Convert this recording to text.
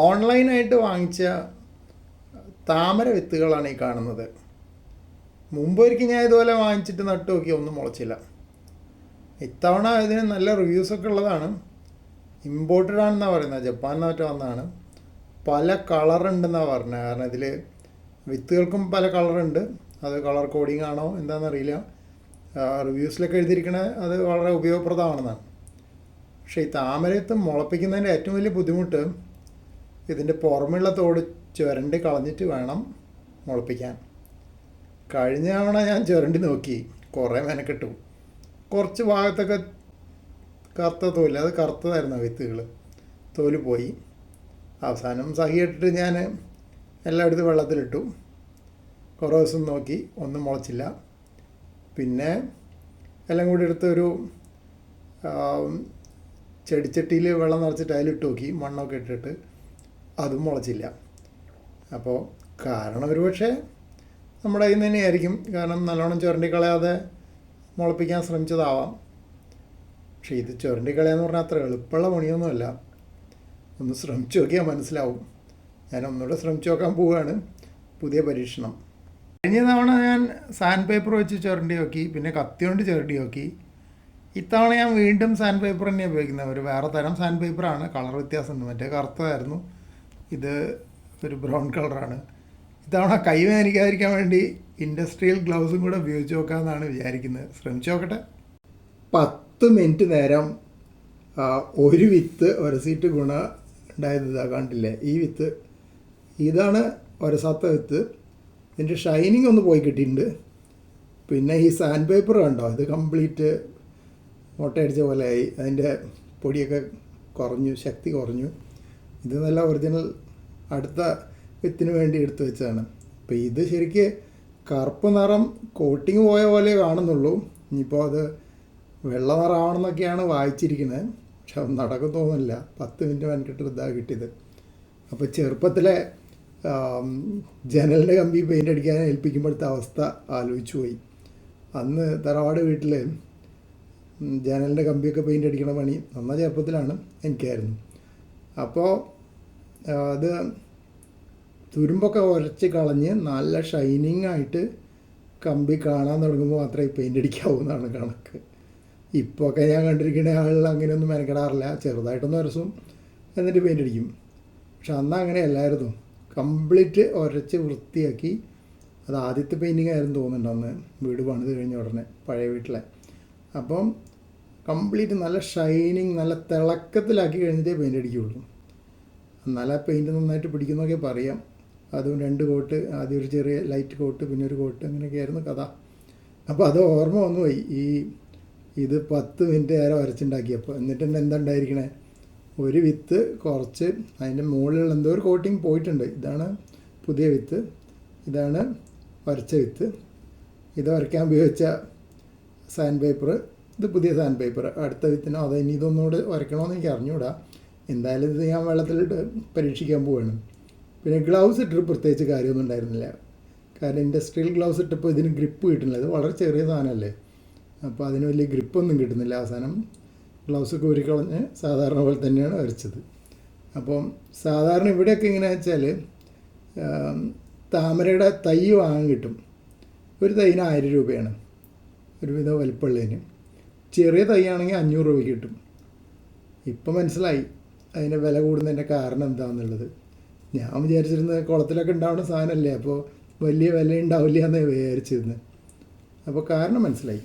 ഓൺലൈനായിട്ട് വാങ്ങിച്ച താമര വിത്തുകളാണ് ഈ കാണുന്നത്. മുമ്പ് ഒരിക്കൽ ഞാൻ ഇതുപോലെ വാങ്ങിച്ചിട്ട് നട്ടു നോക്കി ഒന്നും മുളച്ചില്ല. ഇത്തവണ ഇതിന് നല്ല റിവ്യൂസൊക്കെ ഉള്ളതാണ്. ഇമ്പോർട്ടഡ് ആണെന്നാണ് പറയുന്നത്. ജപ്പാനിൽ മറ്റോ വന്നതാണ്. പല കളറുണ്ടെന്നാണ് പറഞ്ഞത്. കാരണം ഇതിൽ വിത്തുകൾക്കും പല കളറുണ്ട്. അത് കളർ കോഡിംഗ് ആണോ എന്താണെന്നറിയില്ല റിവ്യൂസിലൊക്കെ എഴുതിയിരിക്കണേ അത് വളരെ ഉപയോഗപ്രദമാണെന്നാണ്. പക്ഷേ ഈ താമരയത്ത് മുളപ്പിക്കുന്നതിന്റെ ഏറ്റവും വലിയ ബുദ്ധിമുട്ട് ഇതിന്റെ പുറമുള്ള തോട് ചുരണ്ടി കളഞ്ഞിട്ട് വേണം മുളപ്പിക്കാൻ. കഴിഞ്ഞ തവണ ഞാൻ ചുരണ്ടി നോക്കി. കുറേ മെനക്കെട്ടു. കുറച്ച് ഭാഗത്തൊക്കെ കറുത്ത തോൽ അത് കറുത്തതായിരുന്നു വിത്തുകൾ തോൽ പോയി. അവസാനം സഹിയിട്ടിട്ട് ഞാൻ എല്ലായിടത്തും വെള്ളത്തിലിട്ടു. കുറേ ദിവസം നോക്കി. ഒന്നും മുളച്ചില്ല. പിന്നെ എല്ലാം കൂടി എടുത്തൊരു ചെടിച്ചട്ടിയിൽ വെള്ളം നിറച്ചിട്ട് അതിലിട്ട് നോക്കി. മണ്ണൊക്കെ ഇട്ടിട്ട്. അതും മുളച്ചില്ല. അപ്പോൾ കാരണം ഒരു പക്ഷേ നമ്മുടെ കയ്യിൽ നിന്ന് തന്നെയായിരിക്കും. കാരണം നല്ലോണം ചുരണ്ടി കളയാതെ മുളപ്പിക്കാൻ ശ്രമിച്ചതാവാം. പക്ഷേ ഇത് ചുരണ്ടി കളയാന്ന് പറഞ്ഞാൽ അത്ര എളുപ്പമുള്ള പണിയൊന്നുമല്ല. ഒന്ന് ശ്രമിച്ചു നോക്കിയാൽ മനസ്സിലാവും. ഞാൻ ഒന്നുകൂടെ ശ്രമിച്ചു നോക്കാൻ പോവുകയാണ്. പുതിയ പരീക്ഷണം. കഴിഞ്ഞ തവണ ഞാൻ സാൻഡ് പേപ്പർ വെച്ച് ചുരണ്ടി നോക്കി. പിന്നെ കത്തി കൊണ്ട് ചുരണ്ടി നോക്കി. ഇത്തവണ ഞാൻ വീണ്ടും സാൻഡ് പേപ്പർ തന്നെയാണ് ഉപയോഗിക്കുന്നത്. ഒരു വേറെ തരം സാൻഡ് പേപ്പറാണ് കളർ വ്യത്യാസമുണ്ട്. മറ്റേ കറുത്തതായിരുന്നു. ഇത് ഒരു ബ്രൗൺ കളറാണ്. ഇത്തവണ കൈ വേദനിക്കാതിരിക്കാൻ വേണ്ടി ഇൻഡസ്ട്രിയൽ ഗ്ലൗസും കൂടെ ഉപയോഗിച്ച് നോക്കാമെന്നാണ് വിചാരിക്കുന്നത്. ശ്രമിച്ചു നോക്കട്ടെ. പത്ത് മിനിറ്റ് നേരം ഒരു വിത്ത് ഒരു സീറ്റ് ഗുണ ഉണ്ടായത് ഇതാ കണ്ടില്ലേ? ഈ വിത്ത്. ഇതാണ് ഒരു ഒരസാത്ത വിത്ത്. ഇതിന്റെ ഷൈനിങ് ഒന്ന് പോയി കിട്ടിയിട്ടുണ്ട്. പിന്നെ ഈ സാൻഡ് പേപ്പർ കണ്ടോ? ഇത് കംപ്ലീറ്റ് മുട്ടയടിച്ച പോലെയായി. അതിന്റെ പൊടിയൊക്കെ കുറഞ്ഞു ശക്തി കുറഞ്ഞു. ഇത് നല്ല ഒറിജിനൽ അടുത്ത വിത്തിന് വേണ്ടി എടുത്തു വെച്ചതാണ്. അപ്പോൾ ഇത് ശരിക്ക് കറുപ്പ് നിറം കോട്ടിങ് പോയ പോലെ കാണുന്നുള്ളൂ. ഇനിയിപ്പോൾ അത് വെള്ള നിറമാണെന്നൊക്കെയാണ് വായിച്ചിരിക്കുന്നത്. പക്ഷെ അത് നടക്കും തോന്നുന്നില്ല. പത്ത് മിനിറ്റ് മെനക്കെട്ട് ഇതാ കിട്ടിയത്. അപ്പോൾ ചെറുപ്പത്തിലെ ജനലിന്റെ കമ്പി പെയിന്റ് അടിക്കാൻ ഏൽപ്പിക്കുമ്പോഴത്തെ അവസ്ഥ ആലോചിച്ചു പോയി. അന്ന് തറവാട് വീട്ടിൽ ജനലിന്റെ കമ്പിയൊക്കെ പെയിന്റ് അടിക്കണ പണി നന്ന ചെറുപ്പത്തിലാണ് എനിക്കായിരുന്നു. അപ്പോൾ അത് തുരുമ്പൊക്കെ ഉരച്ച് കളഞ്ഞ് നല്ല ഷൈനിങ് ആയിട്ട് കമ്പി കാണാൻ തുടങ്ങുമ്പോൾ മാത്രമേ പെയിന്റ് അടിക്കാവൂ എന്നാണ് കണക്ക്. ഇപ്പോൾ ഒക്കെ ഞാൻ കണ്ടിരിക്കുന്ന ആളിൽ അങ്ങനെയൊന്നും മെനക്കെടാറില്ല. ചെറുതായിട്ടൊന്ന് ഉരസും എന്നിട്ട് പെയിന്റ് അടിക്കും. പക്ഷെ അന്ന് അങ്ങനെയല്ലായിരുന്നു. കംപ്ലീറ്റ് ഉരച്ച് വൃത്തിയാക്കി അത് ആദ്യത്തെ പെയിന്റിങ് ആയിരുന്നു തോന്നുന്നുണ്ട് അന്ന്. വീട് പണിത് കഴിഞ്ഞ ഉടനെ പഴയ വീട്ടിലെ. അപ്പം കംപ്ലീറ്റ് നല്ല ഷൈനിങ് നല്ല തിളക്കത്തിലാക്കി കഴിഞ്ഞിട്ടേ പെയിന്റ് അടിക്കുകയുള്ളൂ എന്നാലേ പെയിന്റ് നന്നായിട്ട് പിടിക്കുന്നൊക്കെ പറയാം. അതും രണ്ട് കോട്ട് ആദ്യം ഒരു ചെറിയ ലൈറ്റ് കോട്ട് പിന്നെ ഒരു കോട്ട് അങ്ങനെയൊക്കെ ആയിരുന്നു കഥ. അപ്പോൾ അത് ഓർമ്മ വന്നു പോയി ഈ ഇത് പത്ത് മിനിറ്റ് നേരം വരച്ചുണ്ടാക്കിയപ്പോൾ എന്നിട്ട് തന്നെ എന്താ ഉണ്ടായിരിക്കണേ? ഒരു വിത്ത് കുറച്ച് അതിന്റെ മുകളിലുള്ള എന്തോ ഒരു കോട്ടിങ് പോയിട്ടുണ്ട്. ഇതാണ് പുതിയ വിത്ത്. ഇതാണ് വരച്ച വിത്ത്. ഇത് വരയ്ക്കാൻ ഉപയോഗിച്ച സാൻഡ് പേപ്പർ ഇത് പുതിയ സാൻഡ് പേപ്പർ അടുത്ത വിത്തിനോ അതോ ഇനി ഇതൊന്നുകൂടെ വരയ്ക്കണമെന്ന് എനിക്ക് അറിഞ്ഞുകൂടാ എന്തായാലും ഇത് ഞാൻ വെള്ളത്തിലിട്ട് പരീക്ഷിക്കാൻ പോവുകയാണ് പിന്നെ ഗ്ലൗസ് ഇട്ടിട്ട് പ്രത്യേകിച്ച് കാര്യമൊന്നും ഉണ്ടായിരുന്നില്ല. കാരണം ഇൻഡസ്ട്രിയൽ ഗ്ലൗസ് ഇട്ടപ്പോൾ ഇതിന് ഗ്രിപ്പ് കിട്ടുന്നില്ല. ഇത് വളരെ ചെറിയ സാധനമല്ലേ? അപ്പോൾ അതിന് വലിയ ഗ്രിപ്പൊന്നും കിട്ടുന്നില്ല അവസാനം ഗ്ലൗസ് കോരിക്കളഞ്ഞ് സാധാരണ പോലെ തന്നെയാണ് വരച്ചത്. അപ്പം സാധാരണ ഇവിടെയൊക്കെ എങ്ങനെയാ വെച്ചാൽ താമരയുടെ തൈ വാങ്ങാൻ കിട്ടും. ഒരു തൈന് ആയിരം രൂപയാണ്. ഒരുവിധ വലിപ്പുള്ളതിന്. ചെറിയ തൈയാണെങ്കിൽ അഞ്ഞൂറ് രൂപയ്ക്ക് കിട്ടും. ഇപ്പം മനസ്സിലായി. അതിന്റെ വില കൂടുന്നതിന്റെ കാരണം എന്താണെന്നുള്ളത് ഞാൻ വിചാരിച്ചിരുന്നത് കുളത്തിലൊക്കെ ഉണ്ടാവുന്ന സാധനമല്ലേ അപ്പോൾ വലിയ വില ഉണ്ടാവില്ല എന്നേ വിചാരിച്ചിരുന്നത് അപ്പോൾ കാരണം മനസ്സിലായി.